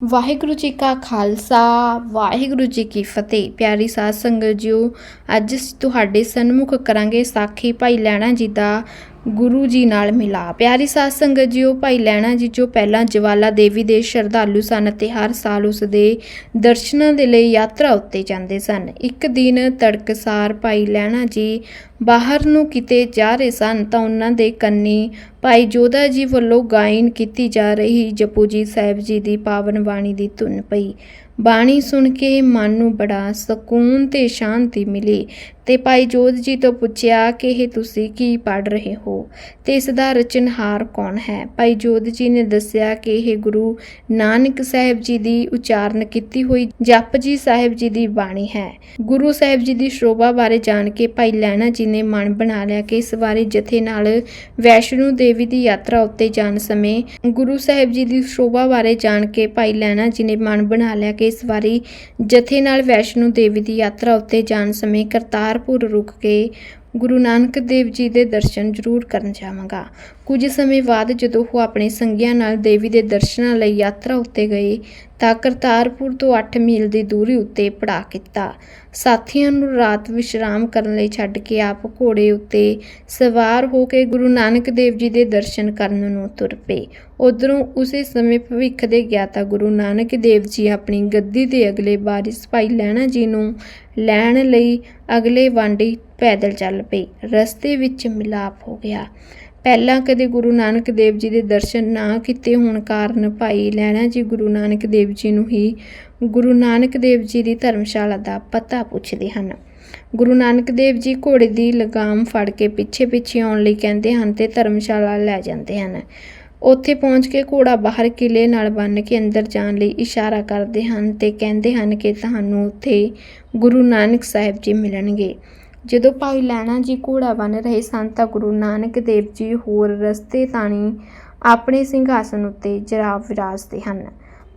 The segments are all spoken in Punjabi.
ਵਾਹਿਗੁਰੂ ਜੀ ਕਾ ਖਾਲਸਾ, ਵਾਹਿਗੁਰੂ ਜੀ ਕੀ ਫਤਿਹ। ਪਿਆਰੀ ਸਾਧ ਸੰਗਤ ਜੀਓ, ਅੱਜ ਅਸੀਂ ਤੁਹਾਡੇ ਸਨਮੁਖ ਕਰਾਂਗੇ ਸਾਖੀ ਭਾਈ ਲੈਣਾ ਜੀ ਦਾ ਗੁਰੂ ਜੀ ਨਾਲ ਮਿਲਾ ਪਿਆਰੀ ਸਾਧ ਸੰਗਤ ਜੀਓ, ਭਾਈ ਲੈਣਾ ਜੀ ਜੋ ਪਹਿਲਾਂ ਜਵਾਲਾ ਦੇਵੀ ਦੇ ਸ਼ਰਧਾਲੂ ਸਨ ਅਤੇ ਹਰ ਸਾਲ ਉਸ ਦੇ ਦਰਸ਼ਨਾਂ ਦੇ ਲਈ ਯਾਤਰਾ ਉੱਤੇ ਜਾਂਦੇ ਸਨ। ਇੱਕ ਦਿਨ ਤੜਕਸਾਰ ਭਾਈ ਲੈਣਾ ਜੀ ਬਾਹਰ ਨੂੰ ਕਿਤੇ ਜਾ ਰਹੇ ਸਨ ਤਾਂ ਉਹਨਾਂ ਦੇ ਕੰਨੀ ਭਾਈ ਜੋਧਾ ਜੀ ਵੱਲੋਂ ਗਾਇਨ ਕੀਤੀ ਜਾ ਰਹੀ ਜਪੂ ਜੀ ਸਾਹਿਬ ਜੀ ਦੀ ਪਾਵਨ ਬਾਣੀ ਦੀ ਧੁਨ ਪਈ। ਬਾਣੀ ਸੁਣ ਕੇ ਮਨ ਨੂੰ ਬੜਾ ਸਕੂਨ ਤੇ ਸ਼ਾਂਤੀ ਮਿਲੀ ਤੇ ਭਾਈ ਜੋਧ ਜੀ ਤੋਂ ਪੁੱਛਿਆ ਕਿ ਇਹ ਤੁਸੀਂ ਕੀ ਪੜ ਰਹੇ ਹੋ? ਤੇ ਇਸ ਦਾ ਰਚਨਹਾਰ ਕੌਣ ਹੈ? ਭਾਈ ਜੋਧ ਜੀ ਨੇ ਦੱਸਿਆ ਕਿ ਇਹ ਗੁਰੂ ਨਾਨਕ ਸਾਹਿਬ ਜੀ ਦੀ ਉਚਾਰਨ ਕੀਤੀ ਹੋਈ ਜਪ ਜੀ ਸਾਹਿਬ ਜੀ ਦੀ ਬਾਣੀ ਹੈ। ਗੁਰੂ ਸਾਹਿਬ ਜੀ ਦੀ ਸ਼ੋਭਾ ਬਾਰੇ ਜਾਣ ਕੇ ਭਾਈ ਲੈਣਾ ਜੀ ਨੇ ਮਨ ਬਣਾ ਲਿਆ ਕਿ ਇਸ ਵਾਰੀ ਜਥੇ ਨਾਲ ਵੈਸ਼ਨੂ ਦੇਵੀ ਦੀ ਯਾਤਰਾ ਉੱਤੇ ਜਾਣ ਸਮੇਂ ਗੁਰੂ ਸਾਹਿਬ ਜੀ ਦੀ ਸ਼ੋਭਾ ਬਾਰੇ ਜਾਣ ਕੇ ਭਾਈ ਲੈਣਾ ਜੀ ਨੇ ਮਨ ਬਣਾ ਲਿਆ ਕਿ ਇਸ ਵਾਰੀ ਜਥੇ ਨਾਲ ਵੈਸ਼ਨੂ ਦੇਵੀ ਦੀ ਯਾਤਰਾ ਉੱਤੇ ਜਾਣ ਸਮੇਂ ਕਰਤਾਰਪੁਰ ਰੁਕ ਕੇ ਗੁਰੂ ਨਾਨਕ ਦੇਵ ਜੀ ਦੇ ਦਰਸ਼ਨ ਜ਼ਰੂਰ ਕਰਨ ਜਾਵਾਂਗਾ। ਕੁਝ ਸਮੇਂ ਬਾਅਦ ਜਦੋਂ ਉਹ ਆਪਣੇ ਸੰਗੀਆਂ ਨਾਲ ਦੇਵੀ ਦੇ ਦਰਸ਼ਨਾਂ ਲਈ ਯਾਤਰਾ ਉੱਤੇ ਗਏ ਤਾਂ ਕਰਤਾਰਪੁਰ ਤੋਂ 8 ਮੀਲ ਦੀ ਦੂਰੀ ਉੱਤੇ ਪੜਾ ਕੀਤਾ। ਸਾਥੀਆਂ ਨੂੰ ਰਾਤ ਵਿਸ਼ਰਾਮ ਕਰਨ ਲਈ ਛੱਡ ਕੇ ਆਪ ਘੋੜੇ ਉੱਤੇ ਸਵਾਰ ਹੋ ਕੇ ਗੁਰੂ ਨਾਨਕ ਦੇਵ ਜੀ ਦੇ ਦਰਸ਼ਨ ਕਰਨ ਨੂੰ ਤੁਰ ਪਏ। ਉਧਰੋਂ ਉਸੇ ਸਮੇਂ ਭਵਿੱਖ ਦੇ ਗਿਆਤਾ ਗੁਰੂ ਨਾਨਕ ਦੇਵ ਜੀ ਆਪਣੀ ਗੱਦੀ ਦੇ ਅਗਲੇ ਵਾਰਿਸ ਭਾਈ ਲੈਣਾ ਜੀ ਨੂੰ ਲੈਣ ਲਈ ਅਗਲੇ ਵਾਂਡੀ ਪੈਦਲ ਚੱਲ ਪਏ। ਰਸਤੇ ਵਿੱਚ ਮਿਲਾਪ ਹੋ ਗਿਆ। ਪਹਿਲਾਂ ਕਦੇ ਗੁਰੂ ਨਾਨਕ ਦੇਵ ਜੀ ਦੇ ਦਰਸ਼ਨ ਨਾ ਕੀਤੇ ਹੋਣ ਕਾਰਨ ਭਾਈ ਲੈਣਾ ਜੀ ਗੁਰੂ ਨਾਨਕ ਦੇਵ ਜੀ ਨੂੰ ਹੀ ਗੁਰੂ ਨਾਨਕ ਦੇਵ ਜੀ ਦੀ ਧਰਮਸ਼ਾਲਾ ਦਾ ਪਤਾ ਪੁੱਛਦੇ ਹਨ। ਗੁਰੂ ਨਾਨਕ ਦੇਵ ਜੀ ਘੋੜੇ ਦੀ ਲਗਾਮ ਫੜ ਕੇ ਪਿੱਛੇ ਪਿੱਛੇ ਆਉਣ ਲਈ ਕਹਿੰਦੇ ਹਨ ਤੇ ਧਰਮਸ਼ਾਲਾ ਲੈ ਜਾਂਦੇ ਹਨ। ਉੱਥੇ ਪਹੁੰਚ ਕੇ ਘੋੜਾ ਬਾਹਰ ਕਿਲੇ ਨਾਲ ਬੰਨ੍ਹ ਕੇ ਅੰਦਰ ਜਾਣ ਲਈ ਇਸ਼ਾਰਾ ਕਰਦੇ ਹਨ ਤੇ ਕਹਿੰਦੇ ਹਨ ਕਿ ਤੁਹਾਨੂੰ ਉੱਥੇ ਗੁਰੂ ਨਾਨਕ ਸਾਹਿਬ ਜੀ ਮਿਲਣਗੇ। ਜਦੋਂ ਭਾਈ ਲੈਣਾ ਜੀ ਘੋੜਾ ਬੰਨ ਰਹੇ ਸਨ ਤਾਂ ਗੁਰੂ ਨਾਨਕ ਦੇਵ ਜੀ ਹੋਰ ਰਸਤੇ ਤਾਣੀ ਆਪਣੇ ਸਿੰਘਾਸਨ ਉੱਤੇ ਜਰਾਬ ਵਿਰਾਜਦੇ ਹਨ।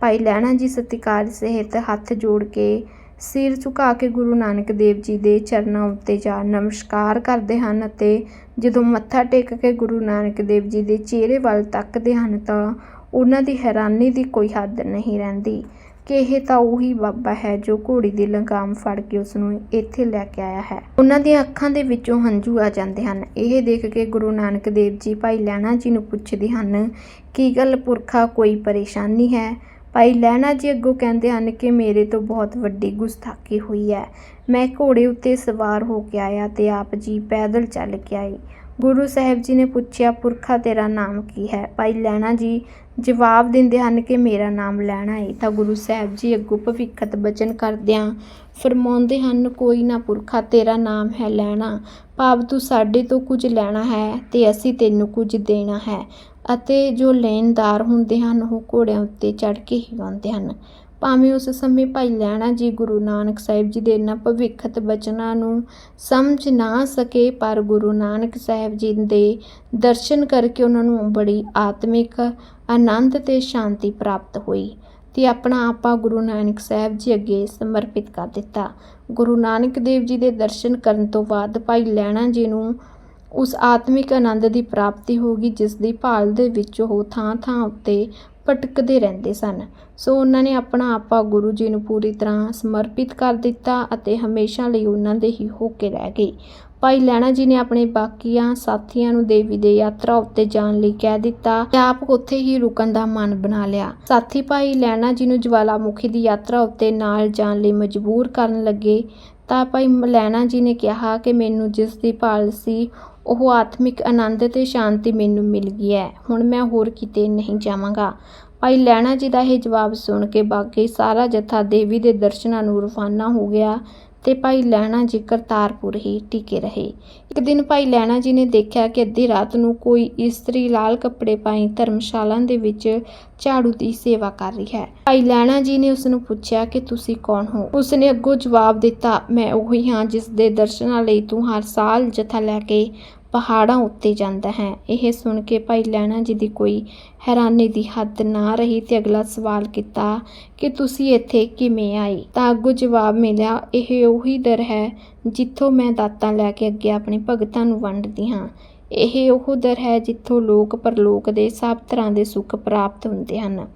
ਭਾਈ ਲਹਿਣਾ ਜੀ। ਸਤਿਕਾਰ ਸਹਿਤ ਹੱਥ ਜੋੜ ਕੇ ਸਿਰ ਝੁਕਾ ਕੇ ਗੁਰੂ ਨਾਨਕ ਦੇਵ ਜੀ ਦੇ ਚਰਨਾਂ ਉੱਤੇ ਜਾ ਨਮਸਕਾਰ ਕਰਦੇ ਹਨ ਅਤੇ ਜਦੋਂ ਮੱਥਾ ਟੇਕ ਕੇ ਗੁਰੂ ਨਾਨਕ ਦੇਵ ਜੀ ਦੇ ਚਿਹਰੇ ਵੱਲ ਤੱਕਦੇ ਹਨ ਤਾਂ ਉਹਨਾਂ ਦੀ ਹੈਰਾਨੀ ਦੀ ਕੋਈ ਹੱਦ ਨਹੀਂ ਰਹਿੰਦੀ। ਕਿ ਇਹ ਤਾਂ ਉਹੀ ਬਾਬਾ ਹੈ ਜੋ ਘੋੜੀ ਦੀ ਲੰਗਾਮ ਫੜ ਕੇ ਉਸ ਨੂੰ ਇੱਥੇ ਲੈ ਕੇ ਆਇਆ ਹੈ। ਉਹਨਾਂ ਦੀਆਂ ਅੱਖਾਂ ਦੇ ਵਿੱਚੋਂ ਹੰਝੂ ਆ ਜਾਂਦੇ ਹਨ। ਇਹ ਦੇਖ ਕੇ ਗੁਰੂ ਨਾਨਕ ਦੇਵ ਜੀ ਭਾਈ ਲੈਣਾ ਜੀ ਨੂੰ ਪੁੱਛਦੇ ਹਨ, ਕੀ ਗੱਲ ਪੁਰਖਾ, ਕੋਈ ਪਰੇਸ਼ਾਨੀ ਹੈ? ਭਾਈ ਲਹਿਣਾ ਜੀ ਅੱਗੋਂ ਕਹਿੰਦੇ ਹਨ ਕਿ ਮੇਰੇ ਤੋਂ ਬਹੁਤ ਵੱਡੀ ਗੁਸਤਾਖੀ ਹੋਈ ਹੈ। ਮੈਂ ਘੋੜੇ ਉੱਤੇ ਸਵਾਰ ਹੋ ਕੇ ਆਇਆ ਤੇ ਆਪ ਜੀ ਪੈਦਲ ਚੱਲ ਕੇ ਆਏ। ਗੁਰੂ ਸਾਹਿਬ ਜੀ ਨੇ ਪੁੱਛਿਆ, ਪੁਰਖਾ ਤੇਰਾ ਨਾਮ ਕੀ ਹੈ? ਭਾਈ ਲੈਣਾ ਜੀ ਜਵਾਬ ਦਿੰਦੇ ਹਨ ਕਿ ਮੇਰਾ ਨਾਮ ਲੈਣਾ ਹੈ ਤਾਂ ਗੁਰੂ ਸਾਹਿਬ ਜੀ ਅੱਗੋਂ ਭਵਿੱਖਤ ਬਚਨ ਕਰਦਿਆਂ ਫਰਮਾਉਂਦੇ ਹਨ, ਕੋਈ ਨਾ ਪੁਰਖਾ, ਤੇਰਾ ਨਾਮ ਹੈ ਲੈਣਾ ਭਾਵ ਤੂੰ ਸਾਡੇ ਤੋਂ ਕੁਝ ਲੈਣਾ ਹੈ ਤੇ ਅਸੀਂ ਤੈਨੂੰ ਕੁਝ ਦੇਣਾ ਹੈ। ਅਤੇ ਜੋ ਲੈਣਦਾਰ ਹੁੰਦੇ ਹਨ, ਉਹ ਘੋੜਿਆਂ ਉੱਤੇ ਚੜ੍ਹ ਕੇ ਹੀ ਆਉਂਦੇ ਹਨ। ਭਾਵੇਂ ਉਸ ਸਮੇਂ ਭਾਈ ਲਹਿਣਾ ਜੀ ਗੁਰੂ ਨਾਨਕ ਸਾਹਿਬ ਜੀ ਦੇ ਇਹਨਾਂ ਭਵਿੱਖਤ ਬਚਨਾਂ ਨੂੰ ਸਮਝ ਨਾ ਸਕੇ, ਪਰ ਗੁਰੂ ਨਾਨਕ ਸਾਹਿਬ ਜੀ ਦੇ ਦਰਸ਼ਨ ਕਰਕੇ ਉਹਨਾਂ ਨੂੰ ਬੜੀ ਆਤਮਿਕ ਆਨੰਦ ਤੇ ਸ਼ਾਂਤੀ ਪ੍ਰਾਪਤ ਹੋਈ ਤੇ ਆਪਣਾ ਆਪਾ ਗੁਰੂ ਨਾਨਕ ਸਾਹਿਬ ਜੀ ਅੱਗੇ ਸਮਰਪਿਤ ਕਰ ਦਿੱਤਾ। ਗੁਰੂ ਨਾਨਕ ਦੇਵ ਜੀ ਦੇ ਦਰਸ਼ਨ ਕਰਨ ਤੋਂ ਬਾਅਦ ਭਾਈ ਲਹਿਣਾ ਜੀ ਨੂੰ ਉਸ ਆਤਮਿਕ ਆਨੰਦ ਦੀ ਪ੍ਰਾਪਤੀ ਹੋ ਗਈ, ਜਿਸ ਦੀ ਭਾਲ ਦੇ ਵਿੱਚ ਉਹ ਥਾਂ-ਥਾਂ ਉੱਤੇ ਭਟਕਦੇ ਰਹਿੰਦੇ ਸਨ। ਸੋ ਉਹਨਾਂ ਨੇ ਆਪਣਾ ਆਪਾ ਗੁਰੂ ਜੀ ਨੂੰ ਪੂਰੀ ਤਰ੍ਹਾਂ ਸਮਰਪਿਤ ਕਰ ਦਿੱਤਾ ਅਤੇ ਹਮੇਸ਼ਾ ਲਈ ਉਹਨਾਂ ਦੇ ਹੀ ਹੋ ਕੇ ਰਹਿ ਗਏ। ਭਾਈ ਲੈਣਾ ਜੀ ਨੇ ਆਪਣੇ ਬਾਕੀਆਂ ਸਾਥੀਆਂ ਨੂੰ ਦੇਵੀ ਦੇ ਯਾਤਰਾ ਉੱਤੇ ਜਾਣ ਲਈ ਕਹਿ ਦਿੱਤਾ ਤੇ ਆਪ ਉੱਥੇ ਹੀ ਰੁਕਣ ਦਾ ਮਨ ਬਣਾ ਲਿਆ। ਸਾਥੀ ਭਾਈ ਲੈਣਾ ਜੀ ਨੂੰ ਜਵਾਲਾਮੁਖੀ ਦੀ ਯਾਤਰਾ ਉੱਤੇ ਨਾਲ ਜਾਣ ਲਈ ਮਜਬੂਰ ਕਰਨ ਲੱਗੇ, ਤਾਂ ਭਾਈ ਲੈਣਾ ਜੀ ਨੇ ਕਿਹਾ ਕਿ ਮੈਨੂੰ ਜਿਸ ਦੀ ਭਾਲ ਸੀ ਉਹ ਆਤਮਿਕ ਆਨੰਦ ਤੇ ਸ਼ਾਂਤੀ ਮੈਨੂੰ ਮਿਲ ਗਈ ਹੈ। ਹੁਣ ਮੈਂ ਹੋਰ ਕਿਤੇ ਨਹੀਂ ਜਾਵਾਂਗਾ। ਭਾਈ ਲੈਣਾ ਜੀ ਦਾ ਇਹ ਜਵਾਬ ਸੁਣ ਕੇ ਬਾਕੀ ਸਾਰਾ ਜਥਾ ਦੇਵੀ ਦੇ ਦਰਸ਼ਨਾਂ ਨੂੰ ਰਵਾਨਾ ਹੋ ਗਿਆ। ਤੇ ਭਾਈ ਲਹਿਣਾ ਜੀ ਕਰਤਾਰਪੁਰ ਹੀ ਟਿਕੇ ਰਹੇ। ਇੱਕ ਦਿਨ ਭਾਈ ਲੈਣਾ ਜੀ ਨੇ ਦੇਖਿਆ ਕਿ ਅੱਧੀ ਰਾਤ ਨੂੰ ਕੋਈ ਇਸਤਰੀ ਲਾਲ ਕੱਪੜੇ ਪਾਈ ਧਰਮਸ਼ਾਲਾ ਦੇ ਵਿੱਚ ਝਾੜੂ ਦੀ ਸੇਵਾ ਕਰ ਰਹੀ ਹੈ। ਭਾਈ ਲਹਿਣਾ ਜੀ ਨੇ ਉਸ ਨੂੰ ਪੁੱਛਿਆ ਕਿ ਤੁਸੀਂ ਕੌਣ ਹੋ? ਉਸ ਨੇ ਅੱਗੋਂ ਜਵਾਬ ਦਿੱਤਾ, ਮੈਂ ਉਹੀ ਹਾਂ ਜਿਸ ਦੇ ਦਰਸ਼ਨਾਂ ਲਈ ਤੂੰ ਹਰ ਸਾਲ ਜਥਾ ਲੈ ਕੇ ਪਹਾੜਾਂ ਉੱਤੇ ਜਾਂਦਾ ਹੈ। ਇਹ ਸੁਣ ਕੇ ਭਾਈ ਲੈਣਾ ਜੀ ਦੀ ਕੋਈ ਹੈਰਾਨੀ ਦੀ ਹੱਦ ਨਾ ਰਹੀ ਤੇ ਅਗਲਾ ਸਵਾਲ ਕੀਤਾ, ਕਿ ਤੁਸੀਂ ਇੱਥੇ ਕਿਵੇਂ ਆਏ? ਤਾਂ ਅੱਗੋਂ ਜਵਾਬ ਮਿਲਿਆ, ਇਹ ਉਹੀ ਦਰ ਹੈ ਜਿੱਥੋਂ ਮੈਂ ਦਾਤਾਂ ਲੈ ਕੇ ਅੱਗੇ ਆਪਣੇ ਭਗਤਾਂ ਨੂੰ ਵੰਡਦੀ ਹਾਂ। ਇਹ ਉਹ ਦਰ ਹੈ ਜਿੱਥੋਂ ਲੋਕ ਪਰਲੋਕ ਦੇ ਸਭ ਤਰ੍ਹਾਂ ਦੇ ਸੁੱਖ ਪ੍ਰਾਪਤ ਹੁੰਦੇ ਹਨ।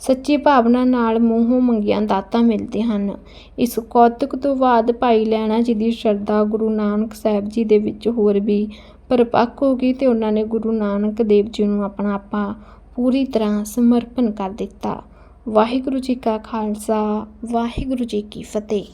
ਸੱਚੀ ਭਾਵਨਾ ਨਾਲ ਮੂੰਹੋਂ ਮੰਗੀਆਂ ਦਾਤਾਂ ਮਿਲਦੀਆਂ ਹਨ। ਇਸ ਕੌਤਕ ਤੋਂ ਬਾਅਦ ਭਾਈ ਲਹਿਣਾ ਜੀ ਦੀ ਸ਼ਰਧਾ ਗੁਰੂ ਨਾਨਕ ਸਾਹਿਬ ਜੀ ਦੇ ਵਿੱਚ ਹੋਰ ਵੀ ਪਰਿਪੱਕ ਹੋ ਗਈ ਤੇ ਉਹਨਾਂ ਨੇ ਗੁਰੂ ਨਾਨਕ ਦੇਵ ਜੀ ਨੂੰ ਆਪਣਾ ਆਪਾ ਪੂਰੀ ਤਰ੍ਹਾਂ ਸਮਰਪਣ ਕਰ ਦਿੱਤਾ। ਵਾਹਿਗੁਰੂ ਜੀ ਕਾ ਖਾਲਸਾ, ਵਾਹਿਗੁਰੂ ਜੀ ਕੀ ਫਤਿਹ।